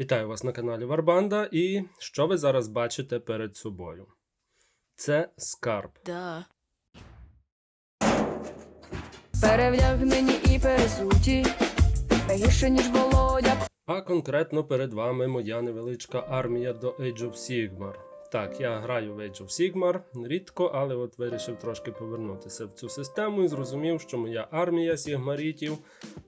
Вітаю вас на каналі Варбанда. І що ви зараз бачите перед собою? Це скарб. Да. Перевдягнені і перезуті. гірше, ніж Володя. А конкретно перед вами моя невеличка армія до Age of Sigmar. Так, я граю в Age of Sigmar рідко, але от вирішив трошки повернутися в цю систему і зрозумів, що моя армія сігмарітів,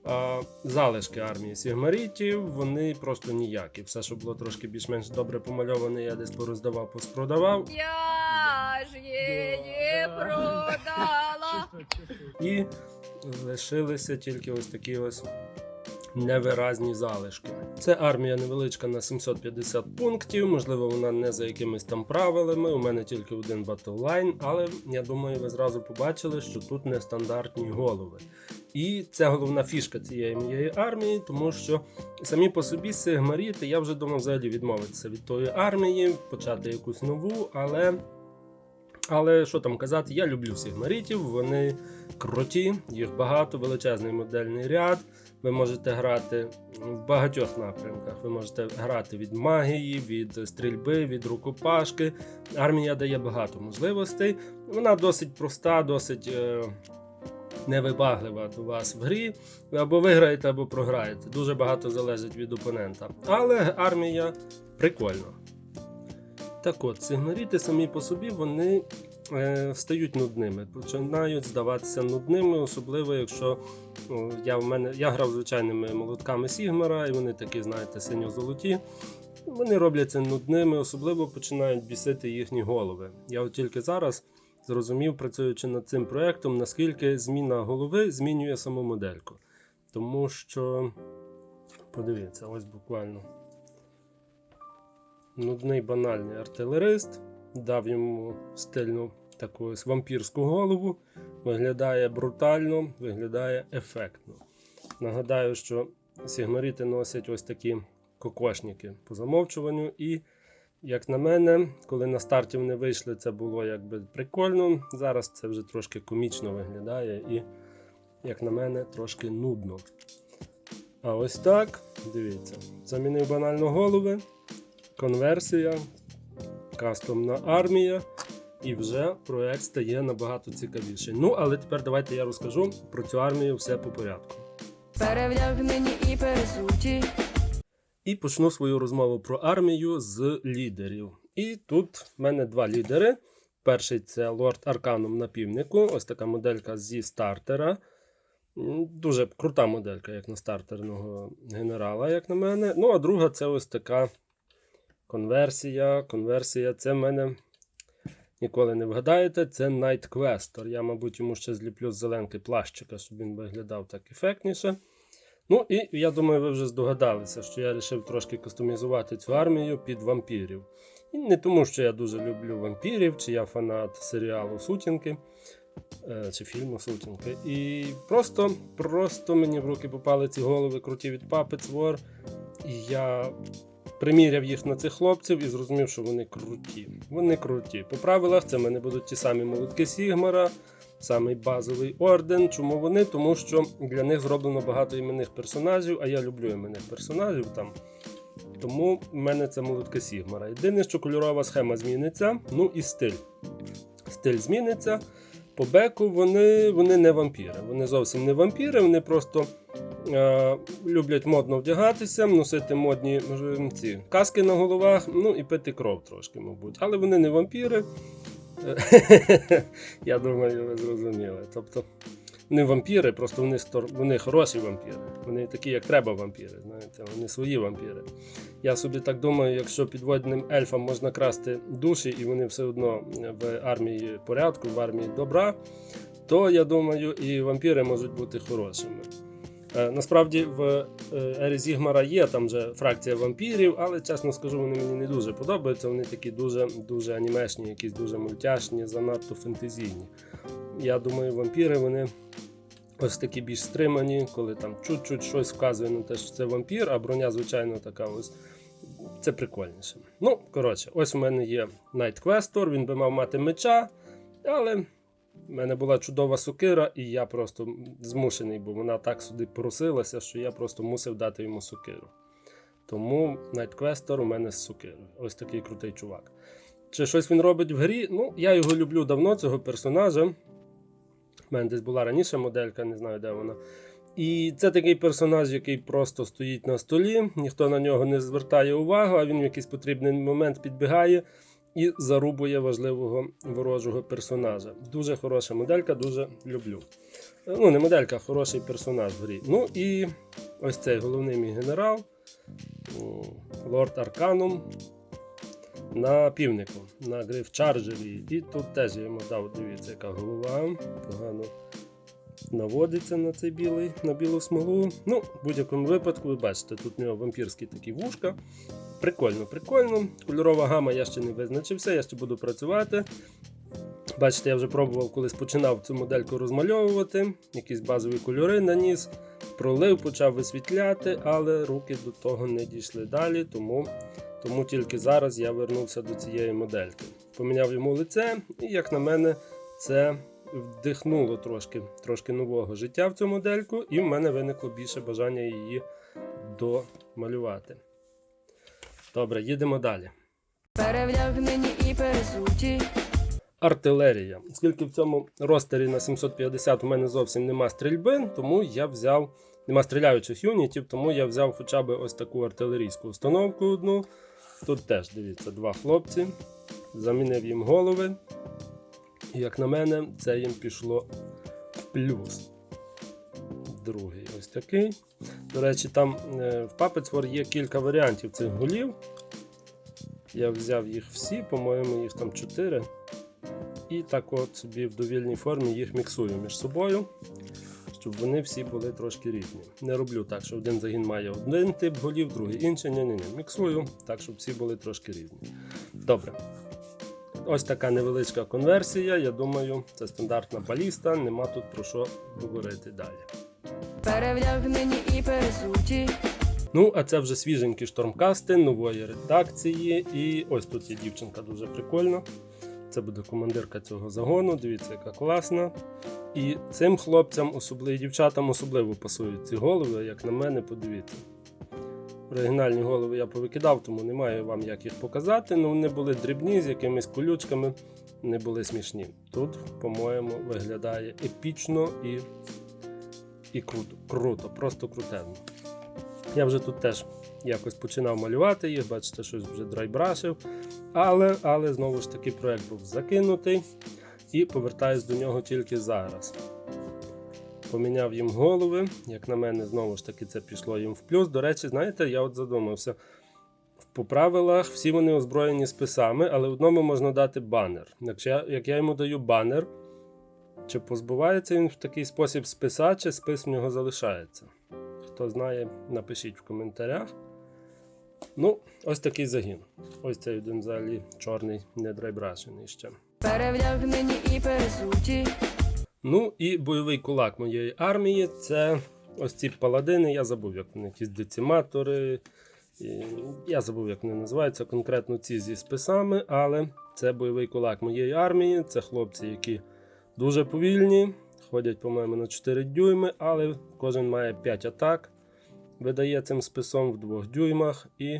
а, залишки армії сігмарітів, вони просто ніякі. Все, що було трошки більш-менш добре помальоване, я десь пороздавав, поспродавав. Я ж її продала. І лишилися тільки ось такі ось невиразні залишки. Це армія невеличка на 750 пунктів, можливо, вона не за якимись там правилами. У мене тільки один батллайн, але я думаю, ви зразу побачили, що тут нестандартні голови. І це головна фішка цієї моєї армії, тому що самі по собі сигмаріти, я вже думав взагалі відмовитися від тої армії, почати якусь нову, але. Але що там казати, я люблю сігмарітів, вони круті, їх багато, величезний модельний ряд. Ви можете грати в багатьох напрямках. Ви можете грати від магії, від стрільби, від рукопашки. Армія дає багато можливостей. Вона досить проста, досить е, невибаглива до вас в грі. Або виграєте, або програєте. Дуже багато залежить від опонента. Але армія прикольна. Так от, сигнаріти самі по собі вони е, стають нудними, починають здаватися нудними, особливо якщо о, я, в мене, я грав звичайними молотками Сігмара, і вони такі, знаєте, синьо-золоті. Вони робляться нудними, особливо починають бісити їхні голови. Я от тільки зараз зрозумів, працюючи над цим проєктом, наскільки зміна голови змінює саму модельку. Тому що, подивіться, ось буквально нудний банальний артилерист, дав йому стильну таку вампірську голову. Виглядає брутально, виглядає ефектно. Нагадаю, що сігмаріти носять ось такі кокошники по замовчуванню. І, як на мене, коли на старті вони вийшли, це було якби прикольно. Зараз це вже трошки комічно виглядає і, як на мене, трошки нудно. А ось так, дивіться, замінив банально голови конверсія, кастомна армія, і вже проект стає набагато цікавіший. Ну, але тепер давайте я розкажу про цю армію все по порядку. Перевдягнені і пересуті. І почну свою розмову про армію з лідерів. І тут в мене два лідери. Перший це Лорд Арканом на півнику, ось така моделька зі стартера. Дуже крута моделька, як на стартерного генерала, як на мене. Ну, а друга це ось така конверсія. Конверсія це в мене ніколи не вгадаєте. Це Night Questor. Я, мабуть, йому ще зліплю з зеленки плащика, щоб він виглядав так ефектніше. Ну і я думаю, ви вже здогадалися, що я вирішив трошки кастомізувати цю армію під вампірів. І не тому, що я дуже люблю вампірів, чи я фанат серіалу Сутінки. е, Чи фільму Сутінки. І просто, просто мені в руки попали ці голови круті від Puppets War. І я приміряв їх на цих хлопців і зрозумів, що вони круті. Вони круті. По правилах це в мене будуть ті самі молотки Сігмара, самий базовий орден. Чому вони? Тому що для них зроблено багато іменних персонажів, а я люблю іменних персонажів там. Тому в мене це молотки Сігмара. Єдине, що кольорова схема зміниться, ну і стиль. Стиль зміниться. По беку вони, вони не вампіри. Вони зовсім не вампіри, вони просто люблять модно вдягатися, носити модні е, ці каски на головах, ну і пити кров трошки, мабуть. Але вони не вампіри. Е, Я думаю, ви зрозуміли. Тобто, не вампіри, просто вони, стор- вони хороші вампіри. Вони такі, як треба вампіри. Знаєте, вони свої вампіри. Я собі так думаю, якщо підводним ельфам можна красти душі, і вони все одно в армії порядку, в армії добра, то я думаю, і вампіри можуть бути хорошими. Е, Насправді в е, Ері Зігмара є там же фракція вампірів, але чесно скажу, вони мені не дуже подобаються. Вони такі дуже дуже анімешні, якісь дуже мультяшні, занадто фентезійні. Я думаю, вампіри вони ось такі більш стримані, коли там чуть-чуть щось вказує на те, що це вампір, а броня, звичайно, така ось. Це прикольніше. Ну, коротше, ось у мене є Night Questor, він би мав мати меча, але в мене була чудова сокира, і я просто змушений, бо вона так сюди просилася, що я просто мусив дати йому сокиру. Тому Найтквестер у мене з сукирою. Ось такий крутий чувак. Чи щось він робить в грі? Ну, я його люблю давно, цього персонажа. У мене десь була раніше моделька, не знаю, де вона. І це такий персонаж, який просто стоїть на столі, ніхто на нього не звертає увагу, а він в якийсь потрібний момент підбігає і зарубує важливого ворожого персонажа. Дуже хороша моделька, дуже люблю. Ну, не моделька, а хороший персонаж в грі. Ну і ось цей головний мій генерал, Лорд Арканум на півнику, на гриф Чарджері. І тут теж я йому дав, дивіться, яка голова. Погано наводиться на цей білий, на білу смолу. Ну, в будь-якому випадку, ви бачите, тут у нього вампірські такі вушка. Прикольно, прикольно. Кольорова гама я ще не визначився, я ще буду працювати. Бачите, я вже пробував, колись починав цю модельку розмальовувати, якісь базові кольори наніс, пролив, почав висвітляти, але руки до того не дійшли далі, тому, тому тільки зараз я вернувся до цієї модельки. Поміняв йому лице, і, як на мене, це вдихнуло трошки, трошки нового життя в цю модельку, і в мене виникло більше бажання її домалювати. Добре, їдемо далі. Перевдягнені і перезуті. Артилерія. Оскільки в цьому ростері на 750 у мене зовсім нема стрільби, тому я взяв. Нема стріляючих юнітів, тому я взяв хоча б ось таку артилерійську установку одну. Тут теж, дивіться, два хлопці. Замінив їм голови. І, як на мене, це їм пішло в плюс. Другий ось такий. До речі, там е, в Puppets War є кілька варіантів цих голів. Я взяв їх всі, по-моєму, їх там 4. І так от собі в довільній формі їх міксую між собою, щоб вони всі були трошки різні. Не роблю так, що один загін має один тип голів, другий інший. Ні, ні, ні. Міксую так, щоб всі були трошки різні. Добре. Ось така невеличка конверсія. Я думаю, це стандартна баліста, нема тут про що говорити далі. Перевдягнені і перезуті. Ну, а це вже свіженькі штормкасти нової редакції. І ось тут є дівчинка дуже прикольна. Це буде командирка цього загону. Дивіться, яка класна. І цим хлопцям, особливо і дівчатам, особливо пасують ці голови, як на мене, подивіться. Оригінальні голови я повикидав, тому не маю вам як їх показати. Ну, вони були дрібні з якимись колючками, не були смішні. Тут, по-моєму, виглядає епічно і, і круто, круто, просто крутенно. Я вже тут теж якось починав малювати їх, бачите, щось вже драйбрашив. Але, але знову ж таки проект був закинутий і повертаюсь до нього тільки зараз. Поміняв їм голови. Як на мене, знову ж таки, це пішло їм в плюс. До речі, знаєте, я от задумався. По правилах всі вони озброєні списами, але одному можна дати банер. Якщо я, як я йому даю банер, чи позбувається він в такий спосіб списа, чи спис в нього залишається? Хто знає, напишіть в коментарях. Ну, ось такий загін. Ось цей один взагалі чорний, не драйбрашений ще. Перевдягнені і перезуті. Ну і бойовий кулак моєї армії це ось ці паладини. Я забув, як вони якісь дециматори. І Я забув, як вони називаються, конкретно ці зі списами, але це бойовий кулак моєї армії. Це хлопці, які дуже повільні, ходять, по-моєму, на 4 дюйми, але кожен має 5 атак, видає цим списом в 2 дюймах і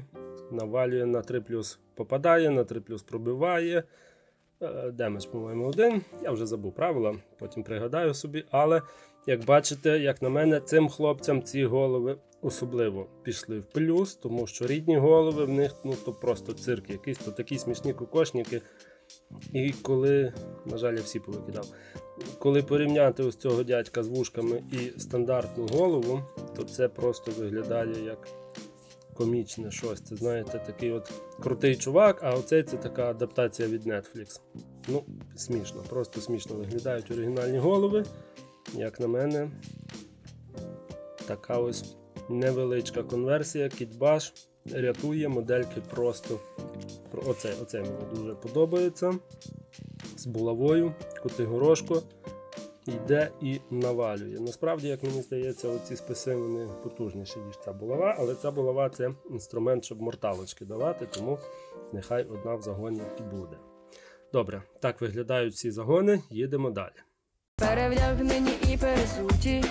навалює на 3 плюс попадає, на 3 плюс пробиває. Е, Демедж, по-моєму, один. Я вже забув правила, потім пригадаю собі. Але як бачите, як на мене, цим хлопцям ці голови особливо пішли в плюс, тому що рідні голови в них ну то просто цирк, якийсь то такі смішні кокошники. І коли, на жаль, я всі повикидав. Коли порівняти ось цього дядька з вушками і стандартну голову, то це просто виглядає як комічне щось. Це знаєте, такий от крутий чувак, а оцей це така адаптація від Netflix. Ну, смішно, просто смішно виглядають оригінальні голови. Як на мене, така ось невеличка конверсія. Кітбаш рятує модельки просто. Оце, оце мені дуже подобається. З булавою, Котигорошко йде і навалює. Насправді, як мені здається, оці списи вони потужніші, ніж ця булава, але ця булава це інструмент, щоб морталочки давати, тому нехай одна в загоні буде. Добре, так виглядають всі загони. Їдемо далі. Перевдягнені і перезуті.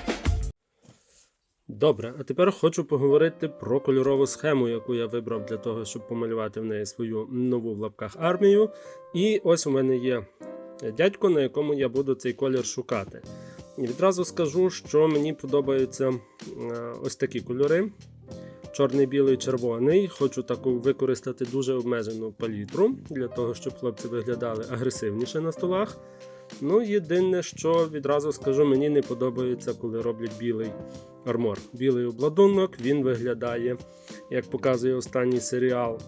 Добре, а тепер хочу поговорити про кольорову схему, яку я вибрав для того, щоб помалювати в неї свою нову в лапках армію. І ось у мене є дядько, на якому я буду цей колір шукати. І відразу скажу, що мені подобаються е, ось такі кольори: чорний, білий, червоний. Хочу таку використати дуже обмежену палітру для того, щоб хлопці виглядали агресивніше на столах. Ну, єдине, що відразу скажу, мені не подобається, коли роблять білий армор. Білий обладунок, він виглядає, як показує останній серіал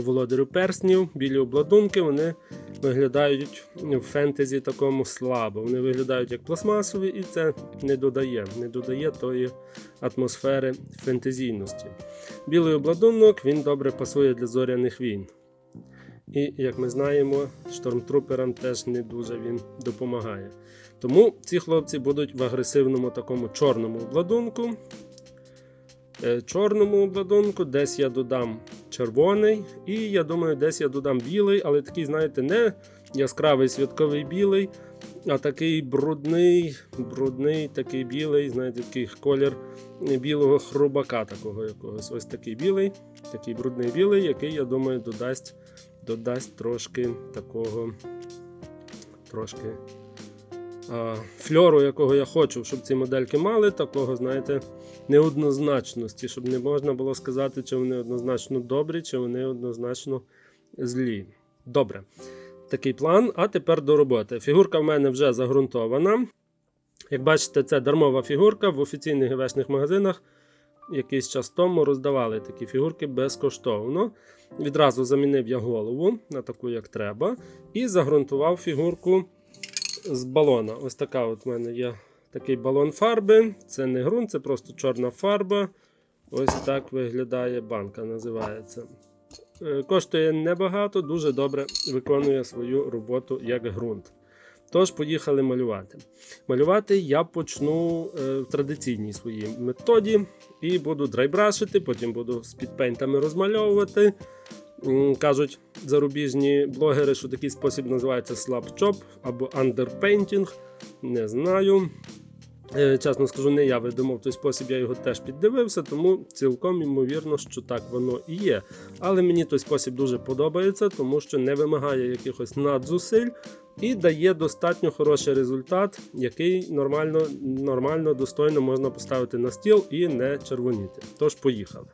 по володарю перснів. Білі обладунки вони виглядають в фентезі такому слабо. Вони виглядають як пластмасові, і це не додає, не додає тої атмосфери фентезійності. Білий обладунок він добре пасує для зоряних війн. І, як ми знаємо, штормтруперам теж не дуже він допомагає. Тому ці хлопці будуть в агресивному такому чорному обладунку. Е, Чорному обладунку, десь я додам червоний, і я думаю, десь я додам білий, але такий, знаєте, не яскравий святковий білий, а такий брудний, брудний, такий білий, знаєте, такий колір білого хрубака, такого якогось. Ось такий білий, такий брудний білий, який, я думаю, додасть, додасть трошки такого, трошки а, фльору, якого я хочу, щоб ці модельки мали, такого, знаєте, неоднозначності, щоб не можна було сказати, чи вони однозначно добрі, чи вони однозначно злі. Добре. Такий план. А тепер до роботи. Фігурка в мене вже загрунтована. Як бачите, це дармова фігурка в офіційних ГВшних магазинах. Якийсь час тому роздавали такі фігурки безкоштовно. Відразу замінив я голову на таку, як треба, і загрунтував фігурку з балона. Ось така от в мене є такий балон фарби. Це не ґрунт, це просто чорна фарба. Ось так виглядає банка, називається. Е, Коштує небагато, дуже добре виконує свою роботу як ґрунт. Тож, поїхали малювати. Малювати я почну е, в традиційній своїй методі і буду драйбрашити, потім буду з підпейнтами розмальовувати. Кажуть зарубіжні блогери, що такий спосіб називається slap-chop або underpainting. Не знаю. Е, Чесно скажу, не я видумав той спосіб, я його теж піддивився, тому цілком ймовірно, що так воно і є. Але мені той спосіб дуже подобається, тому що не вимагає якихось надзусиль і дає достатньо хороший результат, який нормально, нормально, достойно можна поставити на стіл і не червоніти. Тож поїхали.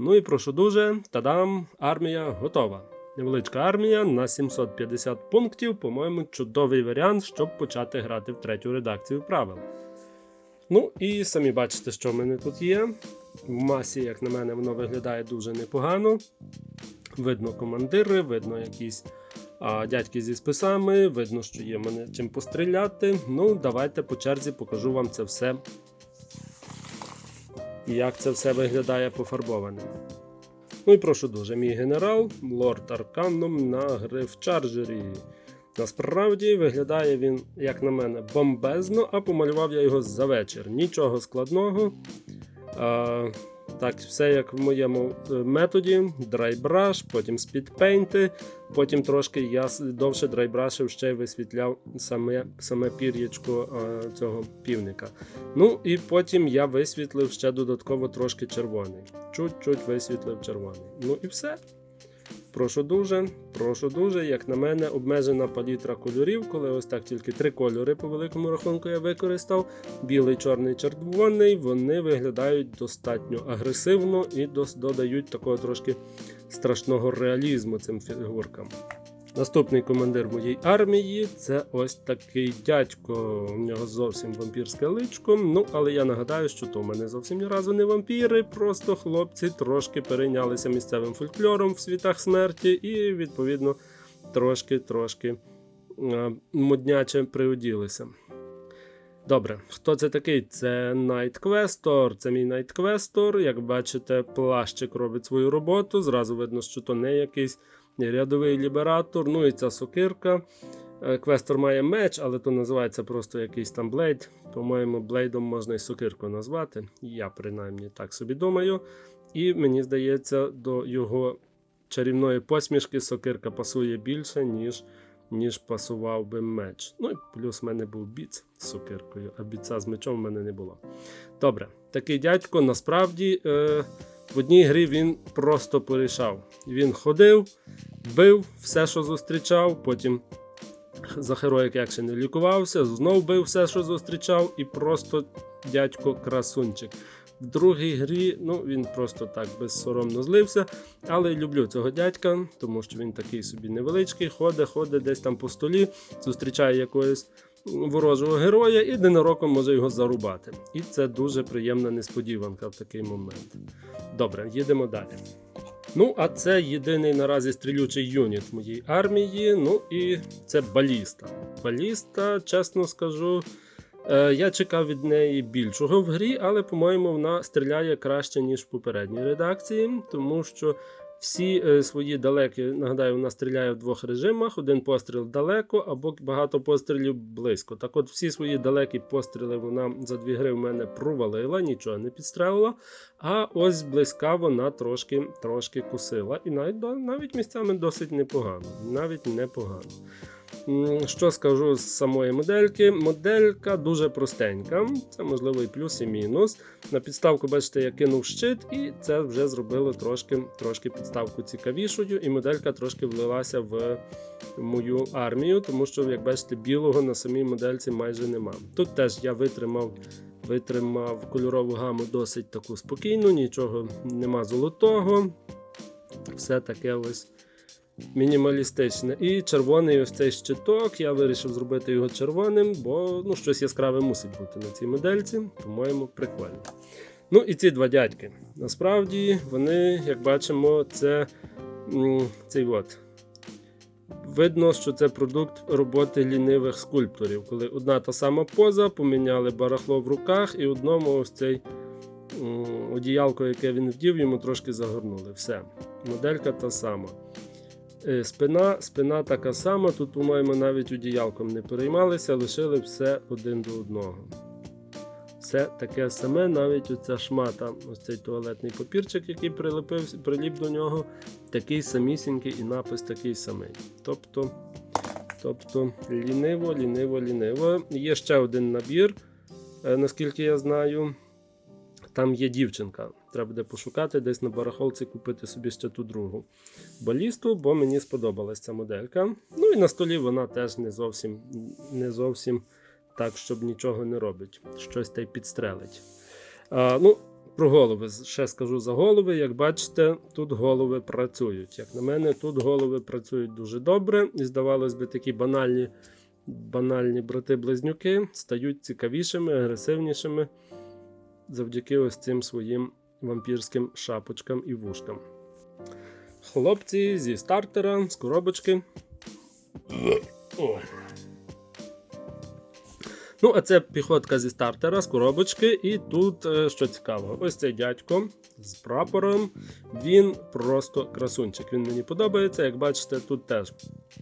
Ну і прошу дуже, тадам, армія готова. Невеличка армія на 750 пунктів, по-моєму, чудовий варіант, щоб почати грати в третю редакцію правил. Ну і самі бачите, що в мене тут є. В масі, як на мене, воно виглядає дуже непогано. Видно командири, видно якісь а, дядьки зі списами, видно, що є мене чим постріляти. Ну, давайте по черзі покажу вам це все. Як це все виглядає пофарбованим. Ну і прошу дуже, мій генерал, лорд Арканом на грифчарджері. Насправді виглядає він, як на мене, бомбезно, а помалював я його за вечір. Нічого складного. Так, все як в моєму е, методі: драйбраш, потім спідпейнти, потім трошки я довше драйбрашив ще й висвітляв саме, саме пір'ячко е, цього півника. Ну і потім я висвітлив ще додатково трошки червоний. Чуть-чуть висвітлив червоний. Ну і все. Прошу дуже, прошу дуже, як на мене, обмежена палітра кольорів, коли ось так тільки три кольори по великому рахунку я використав: білий, чорний, червоний. Вони виглядають достатньо агресивно і додають такого трошки страшного реалізму цим фігуркам. Наступний командир моєї армії це ось такий дядько. У нього зовсім вампірське личко. Ну, але я нагадаю, що то в мене зовсім ні разу не вампіри, просто хлопці трошки перейнялися місцевим фольклором в світах смерті, і відповідно трошки-трошки е, модняче приоділися. Добре, хто це такий? Це Night Questor. Це мій Questor. Як бачите, плащик робить свою роботу. Зразу видно, що то не якийсь рядовий лібератор. Ну і ця сокирка. Е, Квестор має меч, але то називається просто якийсь там блейд. По-моєму, блейдом можна і сокирку назвати. Я принаймні так собі думаю. І мені здається, до його чарівної посмішки сокирка пасує більше, ніж, ніж пасував би меч. Ну і плюс в мене був біц з сокиркою, а біца з мечом в мене не було. Добре, такий дядько насправді е, в одній грі він просто порішав. Він ходив, бив все, що зустрічав, потім за Heroic Action лікувався, знов бив все, що зустрічав, і просто дядько красунчик. В другій грі ну, він просто так безсоромно злився. Але люблю цього дядька, тому що він такий собі невеличкий, ходить, ходить десь там по столі, зустрічає якогось ворожого героя і ненароком може його зарубати. І це дуже приємна несподіванка в такий момент. Добре, їдемо далі. Ну, а це єдиний наразі стрілючий юніт моїй армії. Ну і це баліста. Баліста, чесно скажу, е, я чекав від неї більшого в грі, але, по-моєму, вона стріляє краще, ніж в попередній редакції, тому що всі е, свої далекі, нагадаю, вона стріляє в двох режимах: один постріл далеко або багато пострілів близько. Так от, всі свої далекі постріли вона за дві гри в мене провалила, нічого не підстрелила. А ось близька вона трошки, трошки кусила. І навіть, навіть місцями досить непогано. Навіть непогано. Що скажу з самої модельки? Моделька дуже простенька. Це можливо і плюс, і мінус. На підставку, бачите, я кинув щит, і це вже зробило трошки, трошки підставку цікавішою, і моделька трошки влилася в мою армію, тому що, як бачите, білого на самій модельці майже нема. Тут теж я витримав. Витримав кольорову гаму досить таку спокійну, нічого нема золотого. Все таке ось мінімалістичне. І червоний ось цей щиток. Я вирішив зробити його червоним, бо ну, щось яскраве мусить бути на цій модельці. По-моєму, прикольно. Ну і ці два дядьки. Насправді вони, як бачимо, це цей от. Видно, що це продукт роботи лінивих скульпторів, коли одна та сама поза, поміняли барахло в руках, і одному ось цей одіялко, яке він вдів, йому трошки загорнули. Все. Моделька та сама. Е, Спина, спина така сама. Тут, по-моєму, навіть одіялком не переймалися, лишили все один до одного. Все таке саме, навіть оця шмата, ось цей туалетний папірчик, який прилепив, приліп до нього, такий самісінький і напис такий самий. Тобто, тобто ліниво, ліниво, ліниво. Є ще один набір, е, наскільки я знаю. Там є дівчинка. Треба буде пошукати, десь на барахолці купити собі ще ту другу балісту, бо мені сподобалась ця моделька. Ну і на столі вона теж не зовсім, не зовсім так, щоб нічого не робить. Щось та й підстрелить. А, ну, Про голови ще скажу за голови. Як бачите, тут голови працюють. Як на мене, тут голови працюють дуже добре. І здавалось би, такі банальні, банальні брати-близнюки стають цікавішими, агресивнішими завдяки ось цим своїм вампірським шапочкам і вушкам. Хлопці зі стартера, з коробочки. Ну, а це піхотка зі стартера, з коробочки. І тут, е, що цікаво, ось цей дядько з прапором. Він просто красунчик. Він мені подобається. Як бачите, тут теж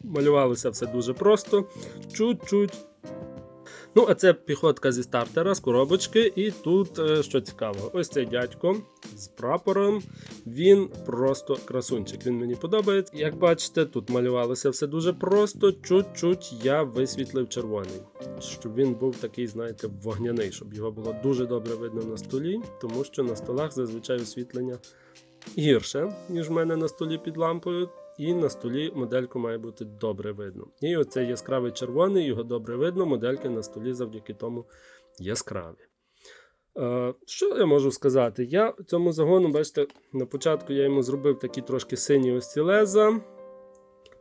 малювалося все дуже просто. Чуть-чуть. Ну, а це піхотка зі стартера, з коробочки. І тут, е, що цікаво, ось цей дядько з прапором. Він просто красунчик. Він мені подобається. Як бачите, тут малювалося все дуже просто. Чуть-чуть я висвітлив червоний, щоб він був такий, знаєте, вогняний, щоб його було дуже добре видно на столі, тому що на столах зазвичай освітлення гірше, ніж в мене на столі під лампою. І на столі модельку має бути добре видно. І оцей яскравий червоний, його добре видно, модельки на столі завдяки тому яскраві. Е, що я можу сказати? Я цьому загону, бачите, на початку я йому зробив такі трошки сині ось ці леза.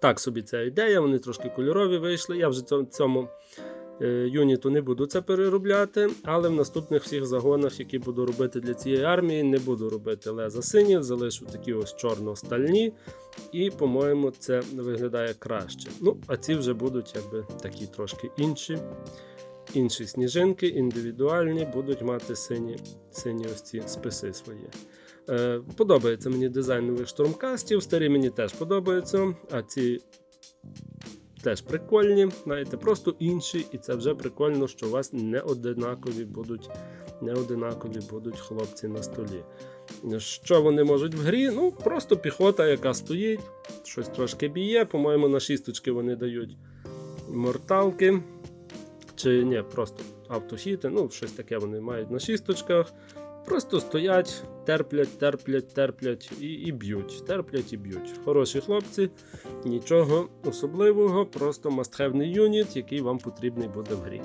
Так собі ця ідея, вони трошки кольорові вийшли. Я вже цьому, юніту не буду це переробляти, але в наступних всіх загонах, які буду робити для цієї армії, не буду робити леза сині, залишу такі ось чорно-стальні. І, по-моєму, це виглядає краще. Ну, а ці вже будуть якби такі трошки інші. Інші сніжинки, індивідуальні, будуть мати сині, сині ось ці списи свої. Е, подобається мені дизайн нових штурмкастів. Старі мені теж подобаються, а ці теж прикольні. Знаєте, просто інші, і це вже прикольно, що у вас не одинакові будуть, не одинакові будуть хлопці на столі. Що вони можуть в грі? Ну, просто піхота, яка стоїть, щось трошки б'є. По-моєму, на шісточки вони дають морталки. Чи ні, просто автохіти, ну, щось таке вони мають на шісточках. Просто стоять, терплять, терплять, терплять і, і б'ють. Терплять і б'ють. Хороші хлопці, нічого особливого, просто мастхевний юніт, який вам потрібний буде в грі.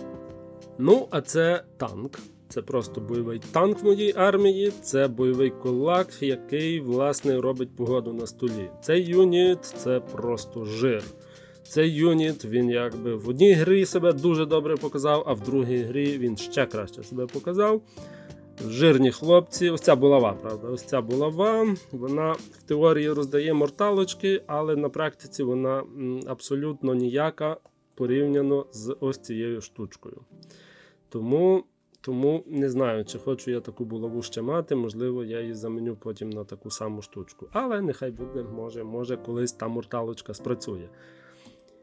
Ну, а це танк. Це просто бойовий танк в моїй армії. Це бойовий кулак, який, власне, робить погоду на столі. Цей юніт це просто жир. Цей юніт він якби в одній грі себе дуже добре показав, а в другій грі він ще краще себе показав. Жирні хлопці, ось ця булава, правда, ось ця булава, вона в теорії роздає морталочки, але на практиці вона абсолютно ніяка порівняно з ось цією штучкою. Тому, тому не знаю, чи хочу я таку булаву ще мати, можливо, я її заміню потім на таку саму штучку. Але нехай буде, може, може колись та морталочка спрацює.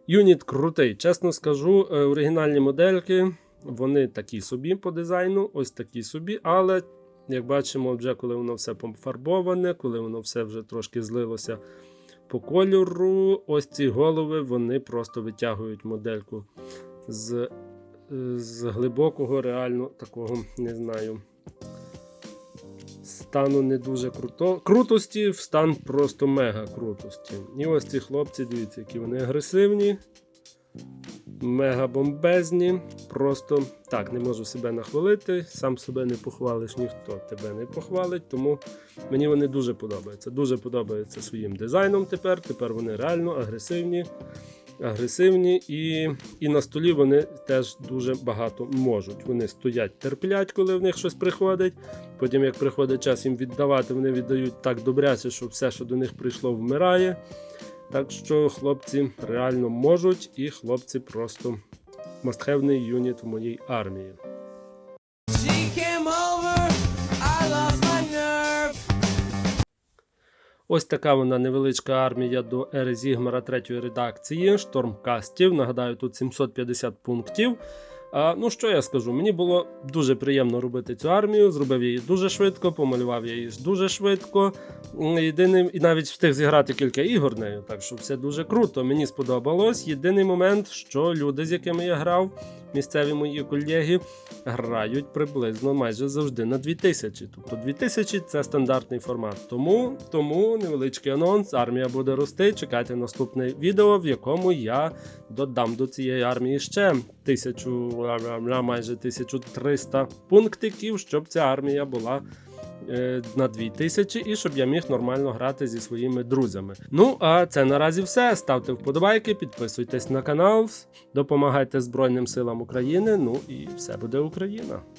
Юніт крутий, чесно скажу, е, оригінальні модельки, вони такі собі по дизайну, ось такі собі, але як бачимо, вже коли воно все пофарбоване, коли воно все вже трошки злилося по кольору, ось ці голови вони просто витягують модельку з, з глибокого, реально такого, не знаю. Стану не дуже круто. крутості, в стан просто мега крутості. І ось ці хлопці, дивіться, які вони агресивні, мега бомбезні. Просто так, не можу себе нахвалити. Сам себе не похвалиш, ніхто тебе не похвалить. Тому мені вони дуже подобаються. Дуже подобаються своїм дизайном тепер. Тепер вони реально агресивні. Агресивні і, і на столі вони теж дуже багато можуть. Вони стоять, терплять, коли в них щось приходить. Потім, як приходить час їм віддавати, вони віддають так добряче, що все, що до них прийшло, вмирає. Так що хлопці реально можуть, і хлопці просто мастхевний юніт в моїй армії. Ось така вона невеличка армія до Ери Зігмара третьої редакції штормкастів. Нагадаю, тут 750 пунктів. А, ну що я скажу? Мені було дуже приємно робити цю армію. Зробив її дуже швидко, помалював я її дуже швидко. Єдиним, і навіть встиг зіграти кілька ігор нею, так що все дуже круто. Мені сподобалось. Єдиний момент, що люди, з якими я грав, місцеві мої колеги, грають приблизно майже завжди на 2000. Тобто 2000 це стандартний формат. Тому, тому невеличкий анонс. Армія буде рости. Чекайте наступне відео, в якому я додам до цієї армії ще тисячу, майже 1300 пунктиків, щоб ця армія була на 2000 і щоб я міг нормально грати зі своїми друзями. Ну а це наразі все. Ставте вподобайки, підписуйтесь на канал, допомагайте Збройним силам України. Ну і все буде Україна.